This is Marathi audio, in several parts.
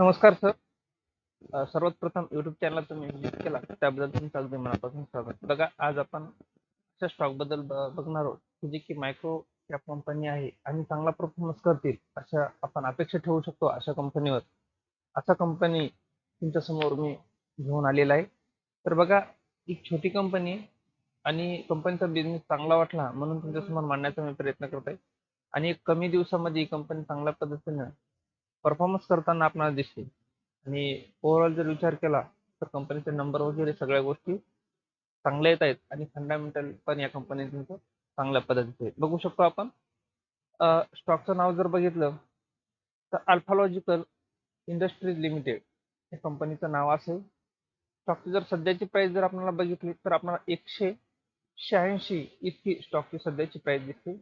नमस्कार सर. सर्वात प्रथम युट्यूब चॅनल तुम्ही विजिट केला त्याबद्दल तुमचं अगदी मनापासून स्वागत. बघा आज आपण अशा स्टॉकबद्दल ब- बघणार आहोत की जी की मायक्रो कॅप कंपनी आहे आणि चांगला परफॉर्मन्स करतील अशा आपण अपेक्षा ठेवू शकतो अशा कंपनीवर अशा कंपनी तुमच्यासमोर मी घेऊन आलेला आहे. तर बघा एक छोटी कंपनी आणि कंपनीचा बिझनेस चांगला वाटला म्हणून तुमच्यासमोर मांडण्याचा मी प्रयत्न करत आहे आणि कमी दिवसामध्ये ही कंपनी चांगल्या पद्धतीनं परफॉर्मन्स करताना आपल्याला दिसतील आणि ओव्हरऑल जर विचार केला तर कंपनीचे नंबर वगैरे सगळ्या गोष्टी चांगल्या येत आहेत आणि फंडामेंटल पण या कंपनीचं चांगल्या पद्धतीचे आहे. बघू शकतो आपण स्टॉकचं नाव जर बघितलं तर अल्फालॉजिकल इंडस्ट्रीज लिमिटेड या कंपनीचं नाव असेल. स्टॉकची जर सध्याची प्राइस जर आपल्याला बघितली तर आपल्याला एकशे शहाऐंशी इतकी स्टॉकची सध्याची प्राइस दिसते.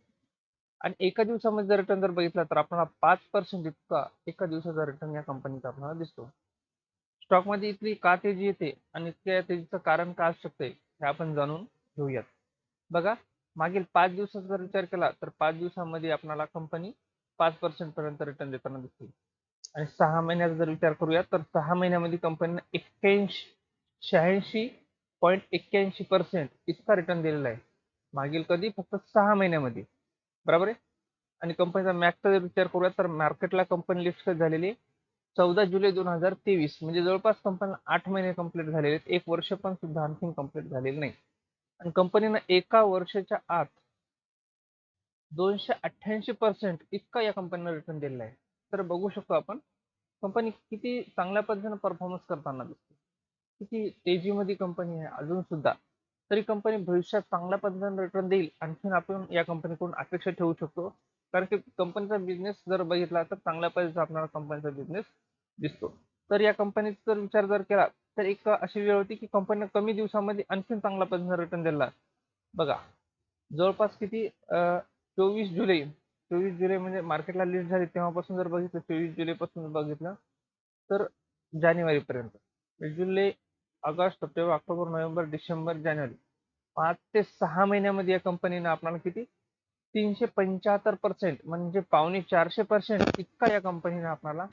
आणि एका दिवसामध्ये जर रिटर्न जर बघितला तर आपल्याला पाच पर्सेंट इतका एका दिवसाचा रिटर्न या कंपनीचा आपल्याला दिसतो. स्टॉकमध्ये इथली का तेजी येते आणि त्या तेजीचं कारण काय असू शकते हे आपण जाणून घेऊयात. बघा मागील पाच दिवसाचा जर विचार केला तर पाच दिवसामध्ये आपल्याला कंपनी पाच पर्सेंट पर्यंत रिटर्न देताना दिसते. आणि सहा महिन्याचा जर विचार करूया तर सहा महिन्यामध्ये कंपनीने एक्क्याऐंशी शहाऐंशी पॉईंट एक्क्याऐंशी पर्सेंट इतका रिटर्न दिलेला आहे. मागील कधी? फक्त सहा महिन्यामध्ये. बरोबर आहे? आणि कंपनीचा मॅकचा जर विचार करूया तर मार्केटला कंपनी लिस्ट झालेली चौदा जुलै दोन हजार तेवीस म्हणजे जवळपास कंपनीला आठ महिने कंप्लीट झालेले आहेत. एक वर्ष पण सुद्धा आणखी कंप्लीट झालेलं नाही. आणि कंपनीनं एका वर्षाच्या आत दोनशे अठ्ठ्याऐंशी पर्सेंट इतका या कंपनीनं रिटर्न दिलेला आहे. तर बघू शकतो आपण कंपनी किती चांगल्या पद्धतीनं परफॉर्मन्स करताना दिसते. किती तेजीमध्ये कंपनी आहे. अजून सुद्धा तरी कंपनी भविष्यात चांगल्या पद्धतीने रिटर्न देईल. आणखीन आपण या कंपनीकडून अपेक्षा ठेवू शकतो. कारण की कंपनीचा बिझनेस जर बघितला तर चांगल्या पद्धतीचा आपल्याला कंपनीचा बिझनेस दिसतो. तर या कंपनीचा जर विचार जर केला तर एक अशी वेळ होती की कंपनीने कमी दिवसामध्ये आणखीन चांगल्या पद्धतीने रिटर्न दिला. बघा जवळपास किती चोवीस जुलै चोवीस जुलै म्हणजे मार्केटला लिस्ट झाली तेव्हापासून जर बघितलं चोवीस जुलैपासून बघितलं तर जानेवारीपर्यंत. जुलै ऑगस्ट सप्टेंबर ऑक्टोबर नोव्हेंबर डिसेंबर जानेवारी. पाच ते सहा महिन्यामध्ये या कंपनीनं आपल्याला किती? तीनशे पंच्याहत्तर पर्सेंट म्हणजे पावणे चारशे पर्सेंट इतका या कंपनीने आपल्याला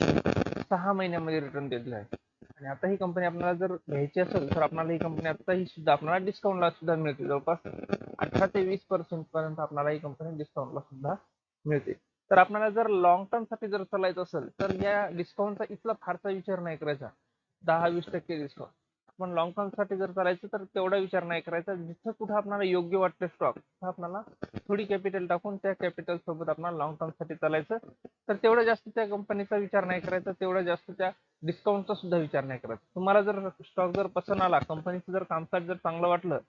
सहा महिन्यामध्ये रिटर्न दिलेला आहे. आणि आता ही कंपनी आपल्याला जर घ्यायची असेल तर आपल्याला ही कंपनी आता ही सुद्धा आपल्याला डिस्काउंटला सुद्धा मिळते. जवळपास अठरा ते वीस पर्सेंट पर्यंत आपल्याला ही कंपनी डिस्काउंटला सुद्धा मिळते. तर आपल्याला जर लॉंग टर्मसाठी जर चालायचं असेल तर या डिस्काउंटचा इथला फारसा विचार नाही करायचा. दहा वीस टक्के डिस्काउंट पण लॉंग टर्मसाठी जर करायचं तर तेवढा विचार नाही करायचा. जिथं कुठं आपल्याला योग्य वाटतं स्टॉक तिथं आपल्याला थोडी कॅपिटल टाकून त्या कॅपिटल सोबत आपल्याला लॉंग टर्मसाठी चालायचं. तर तेवढा जास्त त्या कंपनीचा विचार नाही करायचा तेवढा जास्त त्या डिस्काउंटचा सुद्धा विचार नाही करायचा. तुम्हाला जर स्टॉक जर पसंत आला कंपनीचं जर कामकाज जर चांगलं वाटलं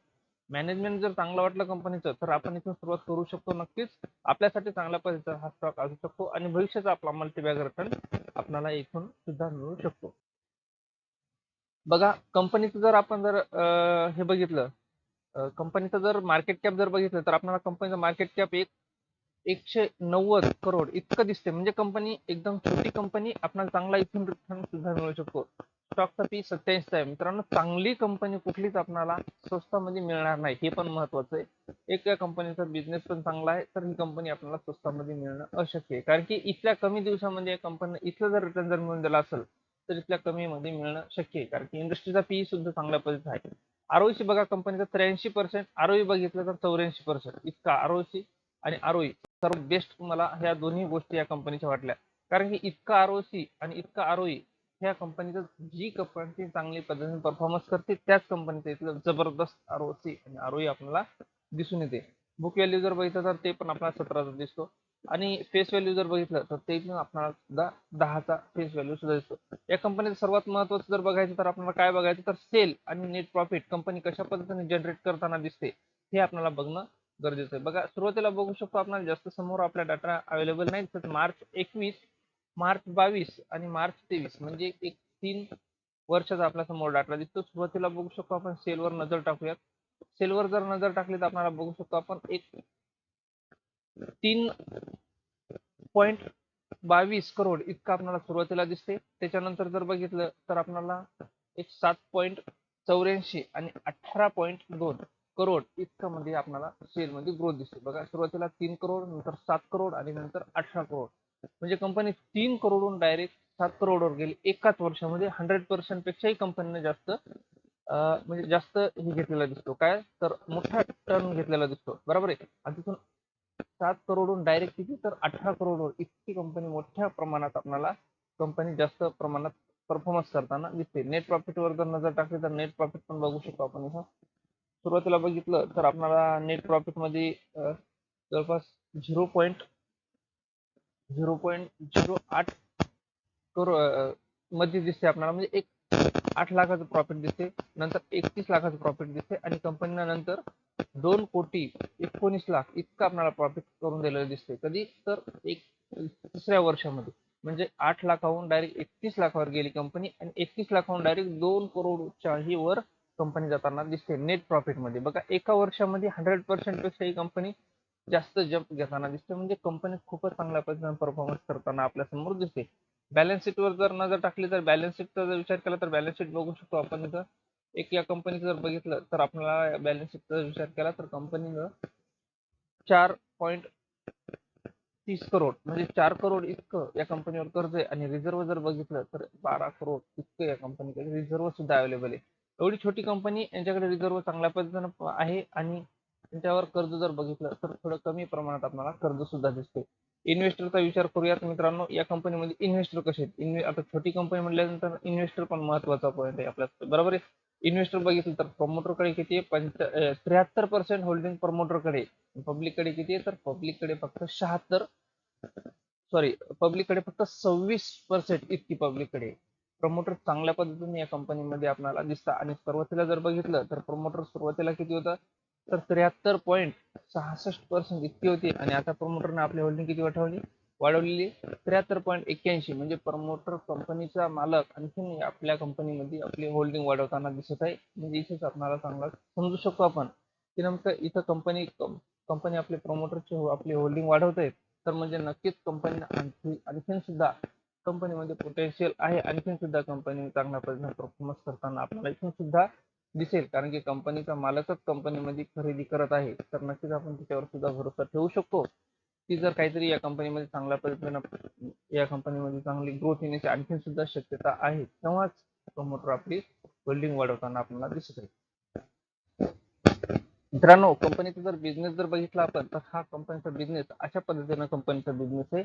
मॅनेजमेंट जर चांगलं वाटलं कंपनीचं तर आपण इथून सुरुवात करू शकतो नक्कीच. आपल्यासाठी चांगल्या पद्धतीचा हा स्टॉक असू शकतो आणि भविष्याचा आपला मल्टीबॅग रिटर्न आपल्याला इथून सुद्धा मिळू शकतो. बघा कंपनीचं जर आपण जर हे बघितलं कंपनीचं जर मार्केट कॅप जर बघितलं तर आपल्याला कंपनीचं मार्केट कॅप एक एकशे नव्वद करोड इतकं दिसते म्हणजे कंपनी एकदम छोटी कंपनी आपल्याला चांगला इथून रिटर्न सुद्धा मिळू शकतो. स्टॉकचा पी सत्याऐंशी आहे. मित्रांनो चांगली कंपनी कुठलीच आपल्याला स्वस्तामध्ये म्हणजे मिळणार नाही. हे पण महत्वाचं आहे. एक या कंपनीचा बिझनेस पण चांगला आहे तर ही कंपनी आपल्याला स्वस्तामध्ये मिळणं अशक्य आहे. कारण की इथल्या कमी दिवसामध्ये या कंपनी इथलं जर रिटर्न जर मिळून दिला असेल तर इथल्या कमी मध्ये मिळणं शक्य आहे. कारण की इंडस्ट्रीचा पी सुद्धा चांगल्या पद्धतीचा आहे. आरओसी बघा कंपनीचा त्र्याऐंशी पर्सेंट आरोई बघितलं तर चौऱ्याऐंशी पर्सेंट इतका आरओसी आणि आरोई सर्व बेस्ट मला ह्या दोन्ही गोष्टी या कंपनीच्या वाटल्या. कारण की इतका आरओसी आणि इतका आरोई ह्या कंपनीचं जी कंपनी चांगली पद्धतीने परफॉर्मन्स करते त्याच कंपनीचं इथलं जबरदस्त आरोसी आणि आरओई आपल्याला दिसून येते. बुक व्हॅल्यू जर बघितलं तर ते पण आपल्याला सतराचा दिसतो. आणि फेस व्हॅल्यू जर बघितलं तर ते पण आपल्याला सुद्धा दहाचा फेस व्हॅल्यू सुद्धा दिसतो या कंपनीचं सर्वात महत्वाचं जर बघायचं तर आपल्याला काय बघायचं? तर सेल आणि नेट प्रॉफिट कंपनी कशा पद्धतीने जनरेट करताना दिसते हे आपल्याला बघणं गरजेचं आहे. बघा सुरुवातीला बघू शकतो आपल्याला जास्त समोर आपला डाटा अवेलेबल नाही तर मार्च एकवीस मार्च बावीस आणि मार्च तेवीस म्हणजे एक तीन वर्षाचा आपल्यासमोर डाटा दिसतो. सुरुवातीला बघू शकतो आपण सेलवर नजर टाकूयात. सेलवर जर नजर टाकली तर आपल्याला बघू शकतो आपण एक तीन पॉईंट बावीस करोड इतका आपल्याला सुरुवातीला दिसते. त्याच्यानंतर जर बघितलं तर आपल्याला एक सात पॉईंट चौऱ्याऐंशी आणि अठरा पॉईंट दोन करोड इतकं म्हणजे आपल्याला सेल मध्ये ग्रोथ दिसते. बघा सुरुवातीला तीन करोड नंतर सात करोड आणि नंतर अठरा करोड. म्हणजे कंपनी तीन करोडहून डायरेक्ट सात करोडवर गेली. एकाच वर्षामध्ये हंड्रेड पर्सेंट पेक्षाही कंपनीने जास्त म्हणजे जास्त हे घेतलेला दिसतो. काय? तर मोठा टर्न घेतलेला दिसतो. बरोबर आहे? आणि तिथून सात करोडहून डायरेक्ट किती? तर अठरा करोडवर. इतकी कंपनी मोठ्या प्रमाणात आपल्याला कंपनी जास्त प्रमाणात परफॉर्मन्स करताना दिसते. नेट प्रॉफिट वर जर नजर टाकली तर नेट प्रॉफिट पण बघू शकतो आपण इथं. सुरुवातीला बघितलं तर आपल्याला नेट प्रॉफिटमध्ये जवळपास zero point zero point zero आठ करो मध्ये दिसते आपल्याला म्हणजे एक आठ लाखाचं प्रॉफिट दिसते. नंतर एकतीस लाखाचं प्रॉफिट दिसते. आणि कंपनीला नंतर दोन कोटी एकोणीस लाख इतकं आपल्याला प्रॉफिट करून दिलेलं दिसते कधी? तर एक तिसऱ्या वर्षामध्ये. म्हणजे आठ लाखाहून डायरेक्ट एकतीस लाखावर गेली कंपनी आणि एकतीस लाखाहून डायरेक्ट दोन करोडच्याही वर कंपनी जाताना दिसते नेट प्रॉफिटमध्ये. बघा एका वर्षामध्ये हंड्रेड पर्सेंटपेक्षा ही कंपनी जास्त जंप घेताना दिसते म्हणजे कंपनी खूपच चांगल्या पद्धतीने परफॉर्मन्स करताना आपल्यासमोर दिसते बॅलन्स शीटवर जर नजर टाकली तर बॅलन्स शीटचा जर विचार केला तर बॅलन्स शीट बघू शकतो आपण इथं. एक या कंपनीचं जर बघितलं तर आपल्याला बॅलन्स शीटचा विचार केला तर कंपनीनं चार पॉईंट तीस करोड म्हणजे चार करोड इतकं या कंपनीवर कर्ज आहे. आणि रिझर्व जर बघितलं तर बारा करोड इतकं या कंपनीकडे रिझर्व सुद्धा अवेलेबल आहे. एवढी छोटी कंपनी यांच्याकडे रिझर्व चांगल्या पद्धतीनं आहे आणि त्यांच्यावर कर्ज जर बघितलं तर थोडं कमी प्रमाणात आपल्याला कर्ज सुद्धा दिसते इन्व्हेस्टरचा विचार करूयात मित्रांनो या कंपनीमध्ये इन्व्हेस्टर कसे आहेत? आता छोटी कंपनी म्हटल्यानंतर इन्व्हेस्टर पण महत्त्वाचा पॉईंट आहे आपल्या बरोबर आहे? इन्व्हेस्टर बघितलं तर प्रमोटरकडे किती आहे? पंच त्र्याहत्तर पर्सेंट होल्डिंग प्रमोटरकडे पब्लिककडे किती आहे? तर पब्लिककडे फक्त शहात्तर सॉरी पब्लिककडे फक्त सव्वीस पर्सेंट इतकी पब्लिककडे प्रमोटर चांगल्या पद्धतीने या कंपनीमध्ये आपल्याला दिसतात. आणि सुरुवातीला जर बघितलं तर प्रमोटर सुरुवातीला किती होतं? तर त्र्याहत्तर पॉईंट सहासष्ट पर्सेंट इतकी होती. आणि आता प्रमोटरने आपली होल्डिंग किती वाढवली वाढवलेली त्र्याहत्तर पॉईंट एक्क्याऐंशी म्हणजे प्रमोटर कंपनीचा मालक आणखीन आपल्या कंपनीमध्ये आपली होल्डिंग वाढवताना दिसत आहे. म्हणजे इथेच आपणाला चांगला समजू शकतो आपण. की नेमकं इथं कंपनी कंपनी आपले प्रमोटरची आपली होल्डिंग वाढवत आहेत. तर म्हणजे नक्कीच कंपनीला आणखी आणखीन सुद्धा कंपनीमध्ये पोटेन्शियल आहे. आणखीन सुद्धा कंपनी चांगल्या पद्धतीने परफॉर्मन्स करताना आपल्याला इथून सुद्धा दिसेल. कारण की कंपनीचा मालकच कंपनीमध्ये खरेदी करत आहे. तर नक्कीच आपण त्याच्यावर सुद्धा भरोसा ठेवू शकतो. ती जर काहीतरी या कंपनीमध्ये चांगल्या पद्धतीनं या कंपनीमध्ये चांगली ग्रोथ येण्याची आणखी सुद्धा शक्यता आहे तेव्हाच प्रमोटर आपली होल्डिंग वाढवताना आपल्याला दिसत आहे. मित्रांनो कंपनीचा जर बिझनेस जर बघितला आपण तर हा कंपनीचा बिझनेस अशा पद्धतीनं कंपनीचा बिझनेस आहे.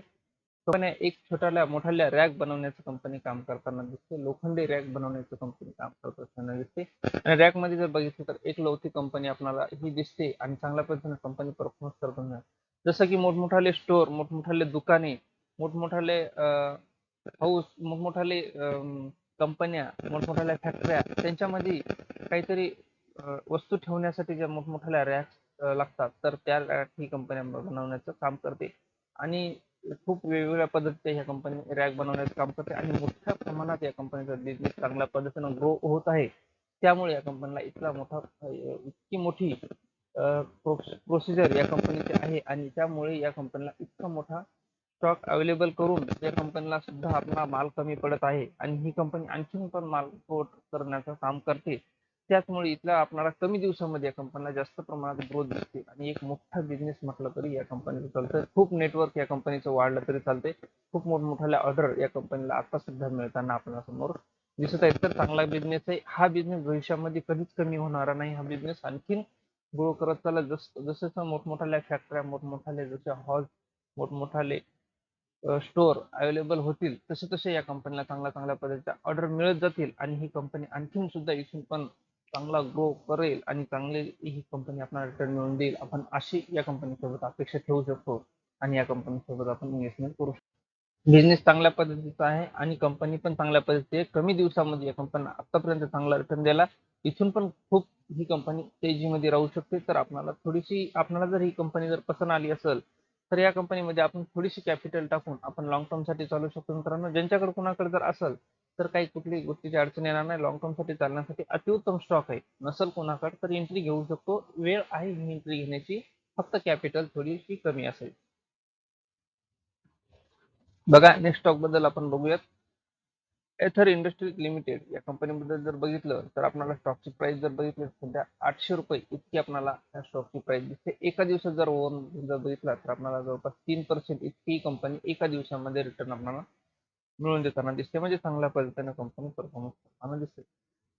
कंपन्या एक छोट्याल्या मोठ्याल्या रॅक बनवण्याचं कंपनी काम करताना दिसते. लोखंडी रॅक बनवण्याचं कंपनी काम करत असताना दिसते. आणि रॅकमध्ये जर बघितलं तर एक लवती कंपनी आपल्याला ही दिसते. आणि चांगल्या पद्धतीने कंपनी परफॉर्मन्स करताना जसं की मोठमोठाले स्टोअर मोठमोठाले दुकाने मोठमोठाले हाऊस मोठमोठाले कंपन्या मोठमोठाल्या फॅक्टऱ्या त्यांच्यामध्ये काहीतरी वस्तू ठेवण्यासाठी ज्या मोठमोठ्या रॅक लागतात तर त्या रॅक ही कंपन्या बनवण्याचं काम करते. आणि खूप वेगवेगळ्या पद्धतीच्या ह्या कंपनी रॅक बनवण्याचं काम करते आणि मोठ्या प्रमाणात या कंपनीचा बिझनेस चांगल्या पद्धतीनं ग्रो होत आहे. त्यामुळे या कंपनीला इतका मोठा इतकी मोठी प्रोसिजर या कंपनीचे आहे आणि त्यामुळे या कंपनीला इतका मोठा स्टॉक अवेलेबल करून या कंपनीला सुद्धा आपला माल कमी पडत आहे. आणि ही कंपनी आणखीन पण माल पोट करण्याचं काम करते. त्याचमुळे इथल्या आपल्याला कमी दिवसामध्ये या कंपनीला जास्त प्रमाणात ग्रोथ दिसते. आणि एक मोठा बिझनेस म्हटलं तरी या कंपनीचं चालतं. खूप नेटवर्क या कंपनीचं वाढलं तरी चालते खूप मोठमोठ्या ऑर्डर या कंपनीला आता सुद्धा मिळताना आपल्यासमोर दिसत आहे तर चांगला बिझनेस आहे. हा बिझनेस भविष्यामध्ये कधीच कमी होणारा नाही. हा बिझनेस आणखीन ग्रो करत चालला. जस जसं जसं फॅक्टऱ्या मोठमोठाले जसे हॉल मोठमोठाले स्टोअर अवेलेबल होतील तसे तसे या कंपनीला चांगल्या चांगल्या पद्धतीच्या ऑर्डर मिळत जातील आणि ही कंपनी आणखीन सुद्धा इथून पण चांगला ग्रो करेल आणि चांगली ही कंपनी आपल्याला रिटर्न मिळवून देईल. आपण अशी या कंपनीसोबत अपेक्षा ठेवू शकतो आणि या कंपनीसोबत आपण इन्व्हेस्टमेंट करू शकतो. बिझनेस चांगल्या पद्धतीचा आहे आणि कंपनी पण चांगल्या पद्धतीची. आहे कमी दिवसामध्ये या कंपनी आतापर्यंत चांगला रिटर्न दिला इथून पण खूप ही कंपनी तेजीमध्ये राहू शकते. तर आपणाला थोडीशी आपणाला जर ही कंपनी जर पसंत आली असेल तर या कंपनीमध्ये आपण थोडीशी कॅपिटल टाकून आपण लॉंग टर्मसाठी चालू शकतो. मित्रांनो ज्यांच्याकडे कुणाकडे जर असेल तर काही कुठलीही गोष्टीची अडचण येणार नाही. लॉंग टर्मसाठी चालण्यासाठी अतिउत्तम स्टॉक आहे. नसेल कोणाकडे तर एंट्री घेऊ शकतो. वेळ आहे ही एंट्री घेण्याची. फक्त कॅपिटल थोडीशी कमी असेल. बघा नेक्स्ट स्टॉकबद्दल आपण बघूयात. एथर इंडस्ट्रीज लिमिटेड या कंपनीबद्दल जर बघितलं तर आपल्याला स्टॉकची प्राइस जर बघितली सध्या आठशे रुपये इतकी आपल्याला या स्टॉकची प्राइस दिसते. एका दिवसात जर ओन जर बघितला तर आपल्याला जवळपास तीन पर्सेंट इतकी कंपनी एका दिवसामध्ये रिटर्न आपल्याला मिळवून देताना दिसते. म्हणजे चांगल्या पद्धतीने कंपनी परफॉर्मन्स करताना दिसते.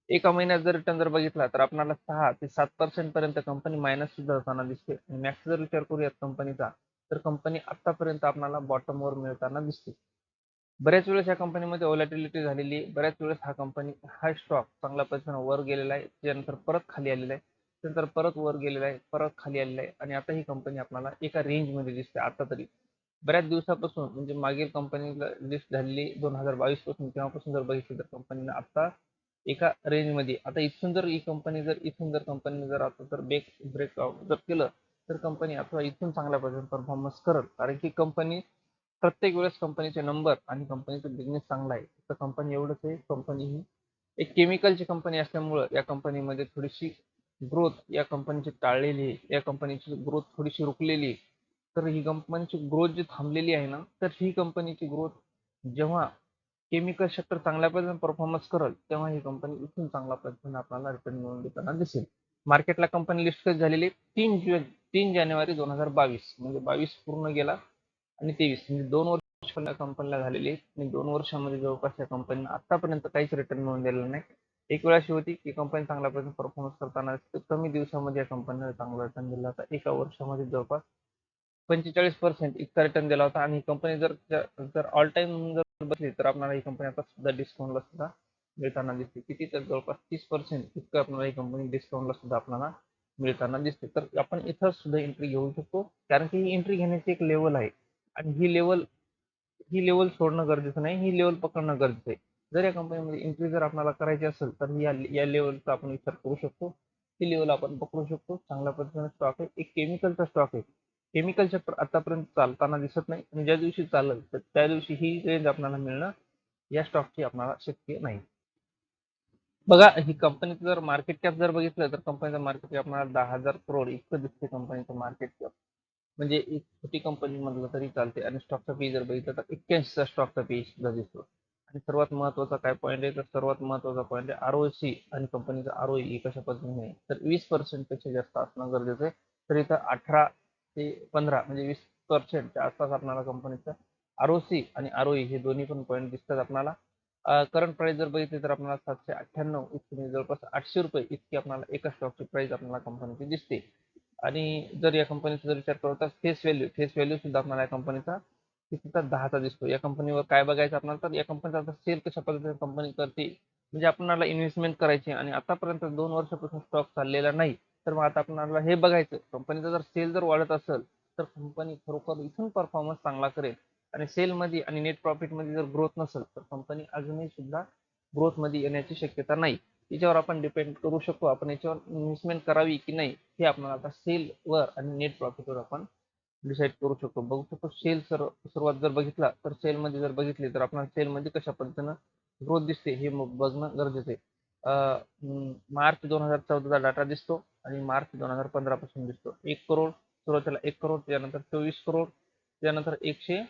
एका महिन्यात जर रिटर्न जर बघितला तर आपल्याला सहा ते सात पर्सेंट पर्यंत कंपनी मायनस सुद्धा होताना दिसते. मॅक्स जर विचार करूयात कंपनीचा तर कंपनी आतापर्यंत आपल्याला बॉटमवर मिळताना दिसते. बऱ्याच वेळेस या कंपनीमध्ये ओलॅटिलिटी झालेली आहे. बऱ्याच वेळेस हा कंपनी हा स्टॉक चांगल्या पद्धतीनं वर गेलेला आहे. त्यानंतर परत खाली आलेला आहे. त्यानंतर परत वर गेलेला आहे. परत खाली आलेला आहे. आणि आता ही कंपनी आपल्याला एका रेंजमध्ये दिसते. आता तरी. बऱ्याच दिवसापासून म्हणजे मागील कंपनीला लिस्ट झालेली दोन हजार बावीसपासून तेव्हापासून जर बघितली तर कंपनीनं आता एका रेंजमध्ये आता इथून जर ही कंपनी जर इथून जर कंपनीने जर आता जर ब्रेक ब्रेकआउट जर केलं तर कंपनी आता इथून चांगल्या पद्धतीने परफॉर्मन्स करत कारण की कंपनी प्रत्येक वेळेस कंपनीचे नंबर आणि कंपनीचा बिझनेस चांगला आहे. तर कंपनी एवढंच आहे कंपनी ही एक केमिकलची कंपनी असल्यामुळं या कंपनीमध्ये थोडीशी ग्रोथ या कंपनीची टाळलेली आहे या कंपनीची ग्रोथ थोडीशी रुकलेली आहे. तर ही कंपनीची ग्रोथ जी थांबलेली आहे ना तर ही कंपनीची ग्रोथ जेव्हा केमिकल सेक्टर चांगल्या पद्धतीने परफॉर्मन्स करल तेव्हा ही कंपनी इथून चांगल्या पद्धतीने आपल्याला रिटर्न मिळवून देताना दिसेल. मार्केटला कंपनी लिस्ट झालेली तीन जु तीन जानेवारी दोन हजार बावीस. म्हणजे बावीस पूर्ण गेला आणि तेवीस म्हणजे दोन वर्ष कंपनीला झालेली आणि दोन वर्षामध्ये जवळपास या कंपनीनं आतापर्यंत काहीच रिटर्न मिळून दिलेलं नाही. एक वेळ अशी होती की कंपनी चांगल्या परफॉर्मन्स करताना कमी दिवसामध्ये या कंपनीला चांगला रिटर्न दिला होता. एका वर्षामध्ये जवळपास पंचेचाळीस पर्सेंट इतका रिटर्न दिला होता. आणि ही कंपनी जर जर ऑल टाइम जर बसली तर आपल्याला ही कंपनी आता सुद्धा डिस्काउंटला सुद्धा मिळताना दिसते. किती तर जवळपास तीस पर्सेंट इतकं आपल्याला ही कंपनी डिस्काउंटला सुद्धा आपल्याला मिळताना दिसते. तर आपण इथं सुद्धा एंट्री घेऊ शकतो. कारण की ही एंट्री घेण्याची एक लेवल आहे. आणि ही लेवल ही लेवल सोडणं गरजेचं नाही ही लेवल पकडणं गरजेचं आहे. जर या कंपनीमध्ये एंट्री जर आपल्याला करायची असेल तर या या लेवलचा आपण विचार करू शकतो. ही लेवल आपण पकडू शकतो. चांगल्या पद्धतीने स्टॉक आहे. एक केमिकलचा स्टॉक आहे. केमिकलच्या आतापर्यंत चालताना दिसत नाही. आणि ज्या दिवशी चालेल तर त्या दिवशी ही रेंज आपल्याला मिळणं या स्टॉकची आपल्याला शक्य नाही. बघा ही कंपनीचं जर मार्केट कॅप जर बघितलं तर कंपनीचं मार्केट कॅप आपल्याला दहा हजार करोड इतकं दिसते कंपनीचं मार्केट कॅप म्हणजे एक छोटी कंपनी म्हटलं तरी चालते आणि स्टॉकचा पी जर बघितलं तर एक्क्याऐंशीचा स्टॉकचा पी सुद्धा दिसतो. आणि सर्वात महत्त्वाचा काय पॉईंट आहे? तर सर्वात महत्त्वाचा पॉईंट आहे आर सी आणि कंपनीचा आर ओ कशा पद्धतीने आहे? तर वीस पर्सेंटपेक्षा जास्त असणं गरजेचं आहे. तर इथं अठरा ते पंधरा म्हणजे वीस पर्सेंटच्या आसपास आपणाला कंपनीचं आर ओ सी आणि आर ओ हे दोन्ही पण पॉईंट दिसतात आपणाला. करंट प्राइस जर बघितली तर आपल्याला सातशे अठ्ठ्याण्णव इतकी म्हणजे जवळपास आठशे रुपये इतकी आपल्याला एका स्टॉकची प्राइस आपल्याला कंपनीची दिसते. आणि जर या कंपनीचा जर विचार करतो तर फेस व्हॅल्यू फेस व्हॅल्यू सुद्धा आपल्याला या कंपनीचा कितीचा दहाचा दिसतो. या कंपनीवर काय बघायचं आपल्याला तर या कंपनीचा आता सेल कशा पद्धतीने कंपनी करते? म्हणजे आपणाला इन्व्हेस्टमेंट करायची आणि आतापर्यंत दोन वर्षापासून स्टॉक चाललेला नाही. तर मग आता आपणाला हे बघायचं. कंपनीचा जर सेल जर वाढत असेल तर कंपनी खरोखर इथून परफॉर्मन्स चांगला करेल. आणि सेलमध्ये आणि नेट प्रॉफिटमध्ये जर ग्रोथ नसेल तर कंपनी अजूनही सुद्धा ग्रोथमध्ये येण्याची शक्यता नाही. याच्यावर आपण डिपेंड करू शकतो. आपण याच्यावर इन्व्हेस्टमेंट करावी की नाही हे आपल्याला आता सेलवर आणि नेट प्रॉफिटवर आपण डिसाईड करू शकतो. बघू शकतो सेल सर सुरुवात जर बघितला तर सेलमध्ये जर बघितली तर आपल्याला सेलमध्ये कशा पद्धतीनं ग्रोथ दिसते हे बघणं गरजेचं आहे. मार्च दोन हजार चौदाचा डाटा दिसतो आणि मार्च दोन हजार पंधरा पासून दिसतो. एक करोड सुरुवातीला एक करोड त्यानंतर चोवीस करोड त्यानंतर एकशे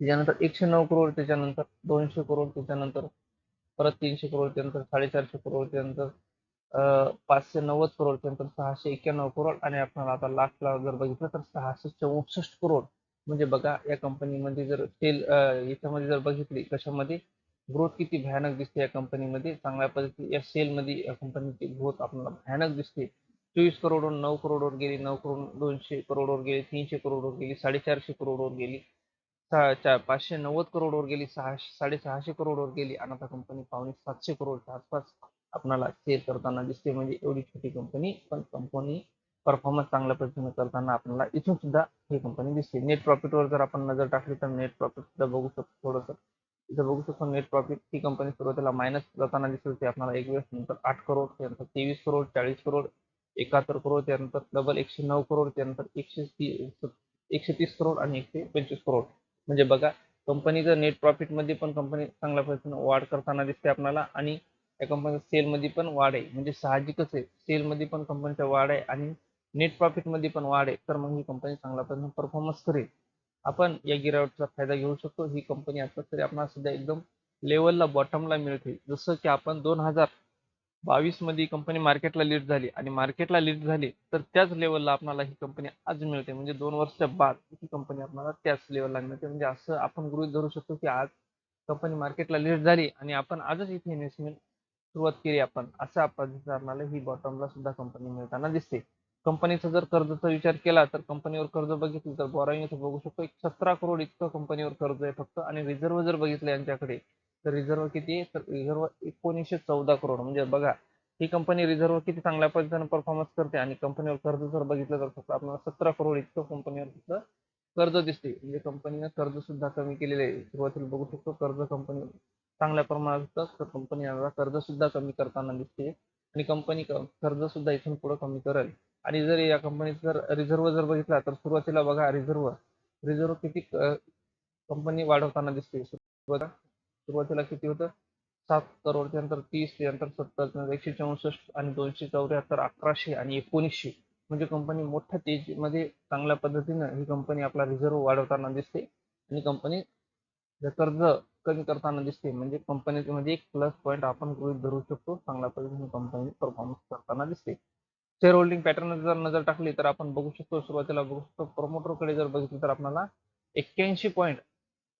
त्याच्यानंतर एकशे नऊ करोड त्याच्यानंतर दोनशे करोड त्याच्यानंतर परत तीनशे करोड त्यानंतर साडेचारशे करोड त्यानंतर पाचशे नव्वद करोड त्यानंतर सहाशे एक्क्याण्णव करोड आणि आपण आता लास्टला जर बघितलं तर सहाशे चौसष्ट करोड. म्हणजे बघा या कंपनीमध्ये जर सेल याच्यामध्ये जर बघितली कशामध्ये? ग्रोथ किती भयानक दिसते या कंपनीमध्ये. चांगल्या पद्धती या सेलमध्ये या कंपनीची ग्रोथ आपल्याला भयानक दिसते. चोवीस करोडवर नऊ करोडवर गेली नऊ करोड दोनशे करोडवर गेली तीनशे करोडवर गेली साडेचारशे करोडवर गेली. सहा पाचशे नव्वद करोडवर गेली सहाशे साडेसहाशे करोडवर गेली आणि आता कंपनी पावणे सातशे करोडच्या आसपास आपणाला सेल करताना दिसते. म्हणजे एवढी छोटी कंपनी पण कंपनी परफॉर्मन्स चांगल्या पद्धतीने करताना आपल्याला इथून सुद्धा ही कंपनी दिसते. नेट प्रॉफिटवर जर आपण नजर टाकली तर नेट प्रॉफिट सुद्धा बघू शकतो थोडंसं. इथं बघू शकतो नेट प्रॉफिट ही कंपनी सुरुवातीला मायनस जाताना दिसत होती. आपल्याला एक वेळेस नंतर आठ करोड त्यानंतर तेवीस करोड चाळीस करोड एकाहत्तर करोड त्यानंतर डबल एकशे नऊ करोड त्यानंतर एकशे ती एकशे तीस करोड आणि एकशे पंचवीस करोड. म्हणजे बघा कंपनीचं नेट प्रॉफिटमध्ये पण कंपनी चांगल्या पद्धतीने वाढ करताना दिसते आपल्याला आणि या कंपनीचं सेलमध्ये पण वाढ आहे. म्हणजे साहजिकच आहे. सेलमध्ये पण कंपनीचा वाढ आहे आणि नेट प्रॉफिटमध्ये पण वाढ आहे. तर मग ही कंपनी चांगल्या पद्धतीने परफॉर्मन्स करेल. आपण या गिरावटचा फायदा घेऊ शकतो. ही कंपनी आता तरी आपल्याला सध्या एकदम लेवलला बॉटमला मिळते. जसं की आपण दोन हजार बावीसमध्ये कंपनी मार्केटला लिस्ट झाली आणि मार्केटला लिस्ट झाली तर त्याच लेवलला आपल्याला ही कंपनी आज मिळते. म्हणजे दोन वर्षाच्या बाद ही कंपनी आपल्याला त्याच लेवलला मिळते. म्हणजे असं आपण गृहीत धरू शकतो की आज कंपनी मार्केटला लिस्ट झाली आणि आपण आजच इथे इन्व्हेस्टमेंट सुरुवात केली आपण. अशा पद्धतीने ही बॉटमला सुद्धा कंपनी मिळताना दिसते. कंपनीचा जर कर्जाचा विचार केला तर कंपनीवर कर्ज बघितलं तर बोराईने बघू शकतो एक सतरा करोड इतकं कंपनीवर कर्ज आहे फक्त. आणि रिझर्व्ह जर बघितलं यांच्याकडे तर रिझर्व्ह किती? तर रिझर्व्ह एकोणीसशे चौदा करोड म्हणजे बघा ही कंपनी रिझर्व्ह किती चांगल्या पद्धतीने परफॉर्मन्स करते आणि कंपनीवर कर्ज जर बघितलं तर फक्त आपल्याला सतरा करोड इतकं कंपनीवर फक्त कर्ज दिसते. म्हणजे कंपनीनं कर्ज सुद्धा कमी केलेले आहे. सुरुवातीला बघू शकतो कर्ज कंपनी चांगल्या प्रमाणात तर कंपनी कर्ज सुद्धा कमी करताना दिसते. आणि कंपनी कर्ज सुद्धा इथून पुढे कमी करेल. आणि जर या कंपनीचा जर रिझर्व्ह जर बघितला तर सुरुवातीला बघा रिझर्व्ह रिझर्व्ह किती कंपनी वाढवताना दिसते. सुरुवातीला किती होतं? सात करोड त्यानंतर तीस त्यानंतर सत्तर त्यानंतर एकशे चौसष्ट आणि दोनशे चौऱ्याहत्तर अकराशे आणि एकोणीसशे. म्हणजे कंपनी मोठ्या तेजीमध्ये चांगल्या पद्धतीनं ही कंपनी आपला रिझर्व्ह वाढवताना दिसते आणि कंपनी कर्ज कमी करताना दिसते. म्हणजे कंपनीमध्ये म्हणजे एक प्लस पॉईंट आपण गृहीत धरू शकतो. चांगल्या पद्धतीने कंपनी परफॉर्मन्स करताना दिसते. शेअर होल्डिंग पॅटर्न जर नजर टाकली तर आपण बघू शकतो सुरुवातीला बघू शकतो प्रमोटरकडे जर बघितलं तर आपल्याला एक्क्याऐंशी पॉईंट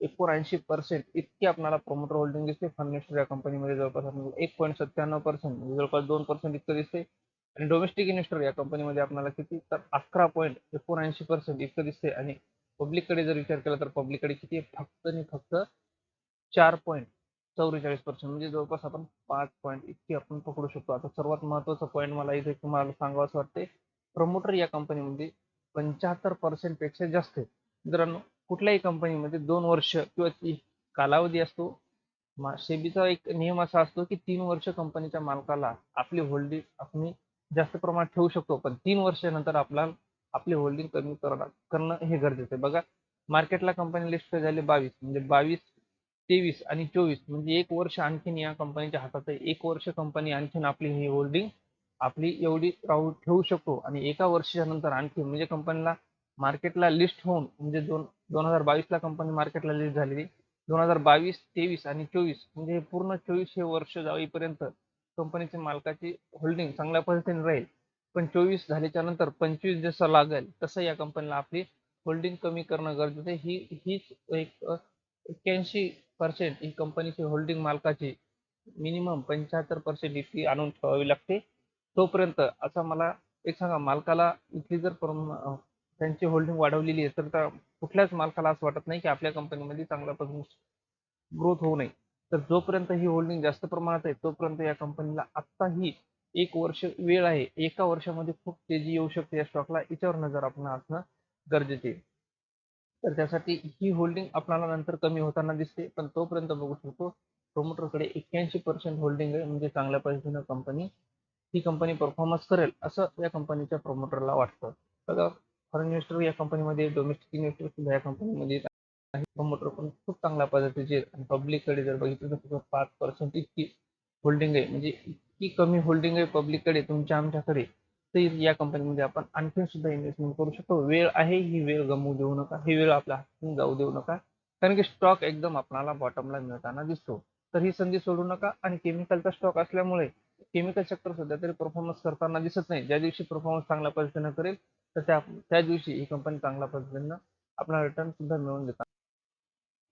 एकोणऐंशी पर्सेंट इतकी आपल्याला प्रमोटर होल्डिंग दिसते. फर्निचर या कंपनीमध्ये जवळपास आपल्याला एक पॉईंट सत्त्याण्णव पर्सेंट म्हणजे जवळपास दोन पर्सेंट इतकं दिसते. आणि डोमेस्टिक इन्व्हेस्टर या कंपनीमध्ये आपल्याला किती? तर अकरा पॉईंट एकोणऐंशी पर्सेंट इतकं दिसते. आणि पब्लिककडे जर विचार केला तर पब्लिककडे किती? फक्त आणि फक्त चार पॉईंट चौवेचाळीस पर्सेंट म्हणजे जवळपास आपण पाच पॉईंट इतकी आपण पकडू शकतो. आता सर्वात महत्त्वाचा पॉईंट मला इथे तुम्हाला सांगावं असं वाटते प्रमोटर या कंपनीमध्ये पंच्याहत्तर पर्सेंटपेक्षा जास्त आहे मित्रांनो कुठल्याही कंपनीमध्ये दोन वर्ष किंवा कालावधी असतो. सेबीचा एक नियम असा असतो की तीन वर्ष कंपनीच्या मालकाला आपली होल्डिंग आपण जास्त प्रमाणात ठेवू शकतो. पण तीन वर्षानंतर आपला आपली होल्डिंग कमी करणं हे गरजेचं आहे. बघा मार्केटला कंपनी लिस्ट झाली बावीस म्हणजे बावीस तेवीस आणि चोवीस म्हणजे एक वर्ष आणखीन या कंपनीच्या हातात आहे. एक वर्ष कंपनी आणखीन आपली ही होल्डिंग आपली एवढी राहू ठेवू शकतो. आणि एका वर्षाच्या नंतर आणखी म्हणजे कंपनीला मार्केटला लिस्ट होऊन म्हणजे दोन दोन हजार बावीसला कंपनी मार्केटला लिस्ट झालेली. दोन हजार बावीस तेवीस आणि चोवीस म्हणजे हे पूर्ण चोवीस हे वर्ष जाईपर्यंत कंपनीची मालकाची होल्डिंग चांगल्या पद्धतीने राहील. पण चोवीस झाल्याच्यानंतर पंचवीस जसं लागेल तसं या कंपनीला आपली होल्डिंग कमी करणं गरजेचं आहे. ही हीच एक एक्क्याऐंशी पर्सेंट ही कंपनीची होल्डिंग मालकाची मिनिमम पंच्याहत्तर पर्सेंट इतकी आणून ठेवावी लागते. तोपर्यंत असं मला एक सांगा मालकाला इथली जर त्यांची होल्डिंग वाढवलेली आहे तर त्या कुठल्याच मालकाला असं वाटत नाही की आपल्या कंपनीमध्ये चांगल्या पद्धतीने ग्रोथ होऊ नये. तर जोपर्यंत ही होल्डिंग जास्त प्रमाणात आहे तोपर्यंत या कंपनीला आत्ताही एक वर्ष वेळ आहे. एका वर्षामध्ये खूप तेजी येऊ शकते या स्टॉकला याच्यावर नजर आपण असणं गरजेचे तर त्यासाठी ही होल्डिंग आपल्याला नंतर कमी होताना दिसते. पण तोपर्यंत बघू शकतो प्रोमोटरकडे एक्क्याऐंशी पर्सेंट होल्डिंग आहे. म्हणजे चांगल्या पद्धतीनं कंपनी ही कंपनी परफॉर्मन्स करेल असं या कंपनीच्या प्रोमोटरला वाटतं. बघा फॉरेन इन्व्हेस्टर या कंपनीमध्ये डोमेस्टिक इन्व्हेस्टर सुद्धा या कंपनीमध्ये प्रमोटर पण खूप चांगल्या पद्धतीचे आणि पब्लिककडे जर बघितलं तर फक्त पाच पर्सेंट इतकी होल्डिंग आहे. म्हणजे इतकी कमी होल्डिंग आहे पब्लिककडे तुमच्या आमच्याकडे तर या कंपनीमध्ये आपण आणखीन सुद्धा इन्व्हेस्टमेंट करू शकतो. वेळ आहे ही वेळ गमवू देऊ नका. ही वेळ आपल्या हातून जाऊ देऊ नका. कारण की स्टॉक एकदम आपणाला बॉटमला मिळताना दिसतो. तर ही संधी सोडू नका. आणि केमिकलचा स्टॉक असल्यामुळे केमिकल सेक्टर सध्या तरी परफॉर्मन्स करताना दिसत नाही. ज्या दिवशी परफॉर्मन्स चांगल्या पद्धतीने करेल तर त्या त्या दिवशी ही कंपनी चांगल्या पद्धतीनं आपला रिटर्न सुद्धा मिळवून देतात.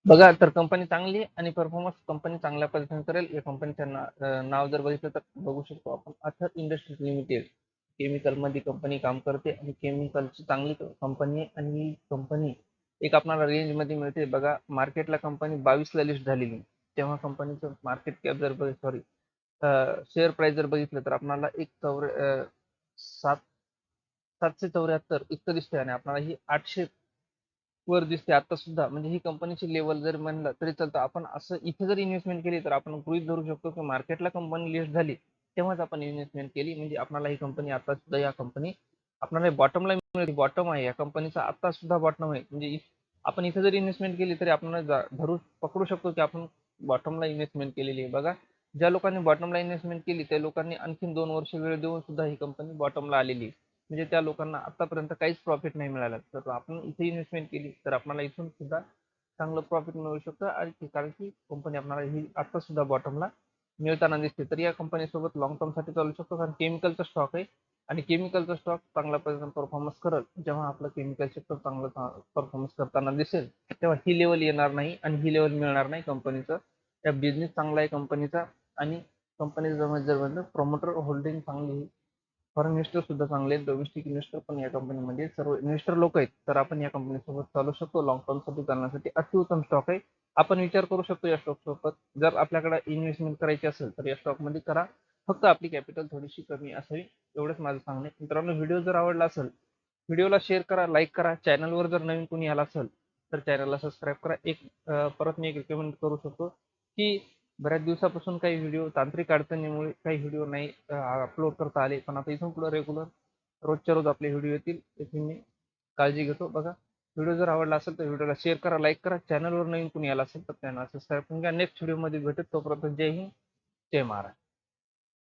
बघा तर कंपनी चांगली आणि परफॉर्मन्स कंपनी चांगल्या पद्धतीने करेल या कंपनीचं नाव जर बघितलं तर बघू शकतो आपण. अथर इंडस्ट्रीज लिमिटेड केमिकलमध्ये कंपनी काम करते आणि केमिकलची चांगली कंपनी आहे आणि ही कंपनी एक आपल्याला रेंजमध्ये मिळते. बघा मार्केटला कंपनी बावीसला लिस्ट झालेली. तेव्हा कंपनीचं मार्केट कॅप जर बघ सॉरी शेअर प्राइस जर बघितलं तर आपणाला एक चौर सात सातशे चौऱ्याहत्तर इतकं दिसते आणि आपल्याला ही आठशे वर दिसते आता सुद्धा म्हणजे ही कंपनीची लेवल जर म्हणलं तरी चालतं. आपण असं इथे जर इन्व्हेस्टमेंट केली तर आपण गृहित धरू शकतो की मार्केटला कंपनी लिस्ट झाली तेव्हाच आपण इन्व्हेस्टमेंट केली. म्हणजे आपल्याला ही कंपनी आता सुद्धा या कंपनी आपल्याला बॉटमला मिळते बॉटम आहे. या कंपनीचा आता सुद्धा बॉटम आहे. म्हणजे आपण इथे जर इन्व्हेस्टमेंट केली तरी आपण धरू पकडू शकतो की आपण बॉटमला इन्व्हेस्टमेंट केलेली आहे. बघा ज्या लोकांनी बॉटमला इन्व्हेस्टमेंट केली त्या लोकांनी आणखी दोन वर्ष वेळ देऊन सुद्धा ही कंपनी बॉटमला आलेली म्हणजे त्या लोकांना आतापर्यंत काहीच प्रॉफिट नाही मिळालं. तर आपण इथे इन्व्हेस्टमेंट केली तर आपल्याला इथून सुद्धा चांगलं प्रॉफिट मिळू शकतं. आणि कारण की कंपनी आपल्याला ही आता सुद्धा बॉटमला मिळताना दिसते. तर या कंपनी सोबत लॉंग टर्मसाठी चालू शकतो. कारण केमिकलचा स्टॉक आहे. आणि केमिकलचा स्टॉक चांगल्या पद्धतीने परफॉर्मन्स करत जेव्हा आपलं केमिकल सेक्टर चांगलं परफॉर्मन्स करताना दिसेल तेव्हा ही लेवल येणार नाही आणि ही लेवल मिळणार नाही कंपनीचं त्या बिझनेस चांगला आहे कंपनीचा आणि कंपनीचं जर जर प्रमोटर होल्डिंग चांगली फॉरेन इन्व्हेस्टर सुद्धा चांगले आहेत. डोमेस्टिक इन्व्हेस्टर पण या कंपनीमध्ये सर्व इन्व्हेस्टर लोक आहेत. तर आपण या कंपनी सोबत चालू शकतो. लॉंग टर्मसाठी चालण्यासाठी अतिउत्तम स्टॉक आहे. आपण विचार करू शकतो या स्टॉक सोबत. जर आपल्याकडे इन्व्हेस्टमेंट करायची असेल तर या स्टॉकमध्ये करा. फक्त आपली कॅपिटल थोडीशी कमी असावी. एवढंच माझं सांगणे मित्रांनो व्हिडिओ जर आवडला असेल व्हिडिओला शेअर करा लाईक करा. चॅनलवर जर नवीन कोणी आला असेल तर चॅनलला सबस्क्राईब करा. एक परत मी एक रिकमेंड करू शकतो की बऱ्याच दिवसापासून काही व्हिडिओ तांत्रिक अडचणीमुळे काही व्हिडिओ नाही अपलोड करता आले. पण आता इथून पुढे रेग्युलर रोजच्या रोज आपले व्हिडिओ येतील. याची मी काळजी घेतो. बघा व्हिडिओ जर आवडला असेल तर व्हिडिओला शेअर करा लाईक करा. चॅनलवर नवीन कुणी आला असेल तर त्यांना सबस्क्राईब करून घ्या. नेक्स्ट व्हिडिओमध्ये भेटत तोपर्यंत जय हिंद जय महाराज